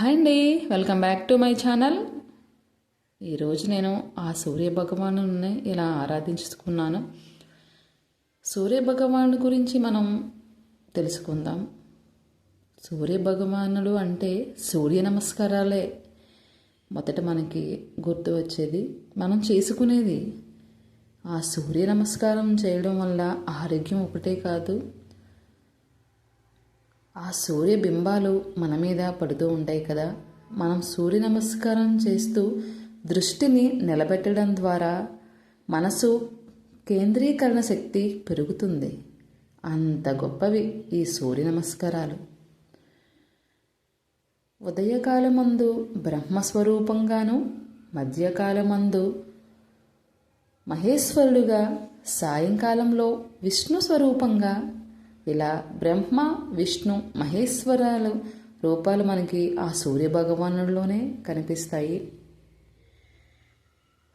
Hi అండి welcome back to my channel. ఈరోజు నేను ఆ సూర్య భగవాను ఇలా ఆరాధించుకున్నాను. సూర్య భగవాను గురించి మనం తెలుసుకుందాం. సూర్య భగవానుడు అంటే సూర్య నమస్కారాలే. మొదట మనకి గుర్తు వచ్చేది మనం చేసుకునేది. ఆ సూర్య నమస్కారం చేయడం వల్ల ఆరోగ్యం ఒకటే కాదు ఆ సూర్య బింబాలు మన మీద పడుతూ ఉంటాయి కదా. మనం సూర్య నమస్కారం చేస్తూ దృష్టిని నిలబెట్టడం ద్వారా మనసు కేంద్రీకరణ శక్తి పెరుగుతుంది. అంత గొప్పవి ఈ సూర్య నమస్కారాలు. ఉదయకాలమందు బ్రహ్మస్వరూపంగాను మధ్యకాలమందు మహేశ్వరుడుగా సాయంకాలంలో విష్ణు స్వరూపంగా ఇలా బ్రహ్మ విష్ణు మహేశ్వరాలు రూపాలు మనకి ఆ సూర్య భగవానుడిలోనే కనిపిస్తాయి.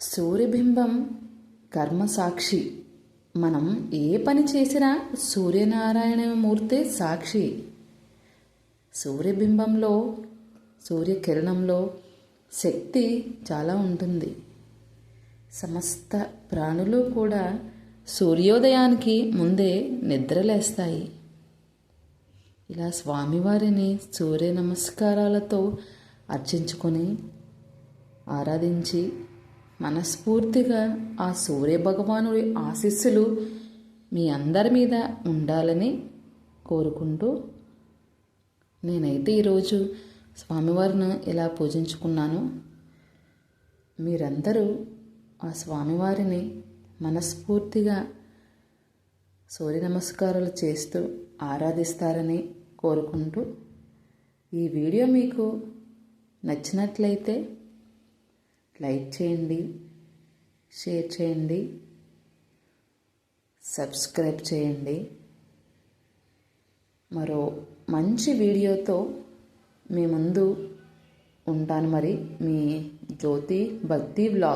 సూర్యబింబం కర్మసాక్షి. మనం ఏ పని చేసినా సూర్యనారాయణమూర్తి సాక్షి. సూర్యబింబంలో సూర్యకిరణంలో శక్తి చాలా ఉంటుంది. సమస్త ప్రాణులు కూడా సూర్యోదయానికి ముందే నిద్రలేస్తాయి. ఇలా స్వామివారిని సూర్య నమస్కారాలతో అర్చించుకొని ఆరాధించి మనస్ఫూర్తిగా ఆ సూర్య భగవానుడి ఆశీస్సులు మీ అందరి మీద ఉండాలని కోరుకుంటూ నేనైతే ఈరోజు స్వామివారిని ఇలా పూజించుకున్నాను. మీరందరూ ఆ స్వామివారిని మనస్ఫూర్తిగా సూర్య నమస్కారాలు చేస్తూ ఆరాధిస్తారని కోరుకుంటూ ఈ వీడియో మీకు నచ్చినట్లయితే లైక్ చేయండి షేర్ చేయండి సబ్స్క్రైబ్ చేయండి. మరో మంచి వీడియోతో మీ ముందు ఉంటాను మరి మీ జ్యోతి భక్తి వ్లాగ్